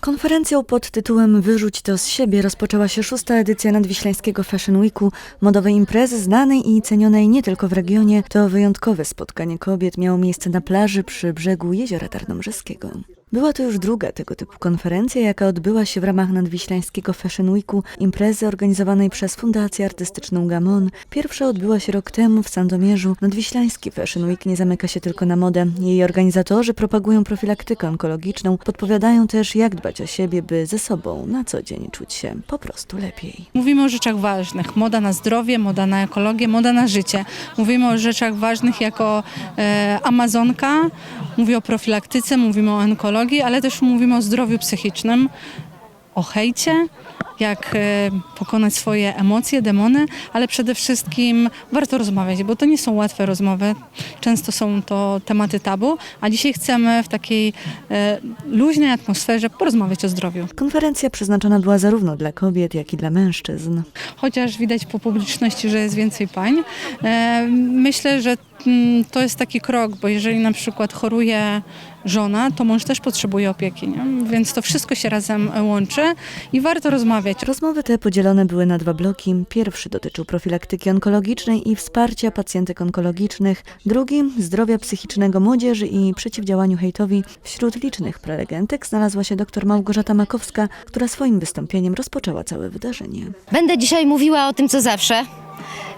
Konferencją pod tytułem Wyrzuć to z siebie rozpoczęła się szósta edycja Nadwiślańskiego Fashion Weeku, modowej imprezy znanej i cenionej nie tylko w regionie. To wyjątkowe spotkanie kobiet miało miejsce na plaży przy brzegu Jeziora Tarnobrzeskiego. Była to już druga tego typu konferencja, jaka odbyła się w ramach Nadwiślańskiego Fashion Weeku, imprezy organizowanej przez Fundację Artystyczną Gamon. Pierwsza odbyła się rok temu w Sandomierzu. Nadwiślański Fashion Week nie zamyka się tylko na modę. Jej organizatorzy propagują profilaktykę onkologiczną, podpowiadają też jak dbać o siebie, by ze sobą na co dzień czuć się po prostu lepiej. Mówimy o rzeczach ważnych. Moda na zdrowie, moda na ekologię, moda na życie. Mówimy o rzeczach ważnych jako e, Amazonka, mówię o profilaktyce, mówimy o onkologii, ale też mówimy o zdrowiu psychicznym, o hejcie, jak e, pokonać swoje emocje, demony, ale przede wszystkim warto rozmawiać, bo to nie są łatwe rozmowy. Często są to tematy tabu, a dzisiaj chcemy w takiej e, luźnej atmosferze porozmawiać o zdrowiu. Konferencja przeznaczona była zarówno dla kobiet, jak i dla mężczyzn. chociaż widać po publiczności, że jest więcej pań. E, Myślę, że to jest taki krok, bo jeżeli na przykład choruje żona, to mąż też potrzebuje opieki, nie? więc to wszystko się razem łączy i warto rozmawiać. Rozmowy te podzielone były na dwa bloki. Pierwszy dotyczył profilaktyki onkologicznej i wsparcia pacjentek onkologicznych, drugi zdrowia psychicznego młodzieży i przeciwdziałaniu hejtowi. Wśród licznych prelegentek znalazła się dr Małgorzata Makowska, która swoim wystąpieniem rozpoczęła całe wydarzenie. Będę dzisiaj mówiła o tym, co zawsze,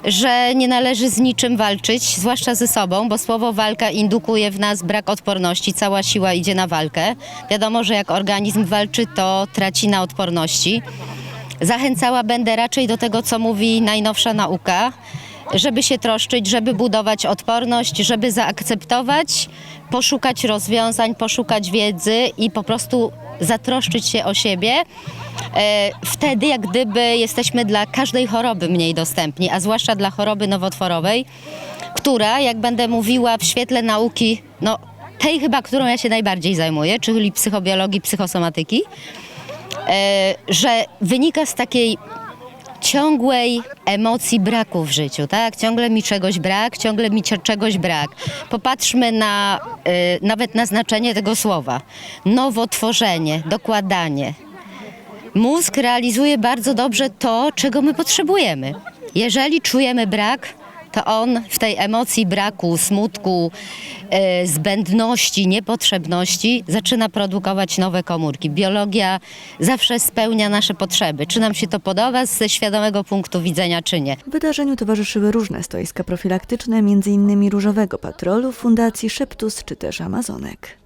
że nie należy z niczym walczyć, zwłaszcza ze sobą, bo słowo walka indukuje w nas brak odporności, cała siła idzie na walkę. Wiadomo, że jak organizm walczy, to traci na odporności. Zachęcała będę raczej do tego, co mówi najnowsza nauka, żeby się troszczyć, żeby budować odporność, żeby zaakceptować, poszukać rozwiązań, poszukać wiedzy i po prostu zatroszczyć się o siebie. E, Wtedy, jak gdyby jesteśmy dla każdej choroby mniej dostępni, a zwłaszcza dla choroby nowotworowej, która, jak będę mówiła w świetle nauki, no tej chyba, którą ja się najbardziej zajmuję, czyli psychobiologii, psychosomatyki, e, że wynika z takiej ciągłej emocji braku w życiu, tak? Ciągle mi czegoś brak, ciągle mi czegoś brak. Popatrzmy na y, nawet na znaczenie tego słowa. Nowotworzenie, dokładanie. Mózg realizuje bardzo dobrze to, czego my potrzebujemy. Jeżeli czujemy brak, to on w tej emocji braku, smutku, e, zbędności, niepotrzebności zaczyna produkować nowe komórki. Biologia zawsze spełnia nasze potrzeby. Czy nam się to podoba ze świadomego punktu widzenia, czy nie. Wydarzeniu towarzyszyły różne stoiska profilaktyczne, m.in. Różowego Patrolu, Fundacji Szeptus czy też Amazonek.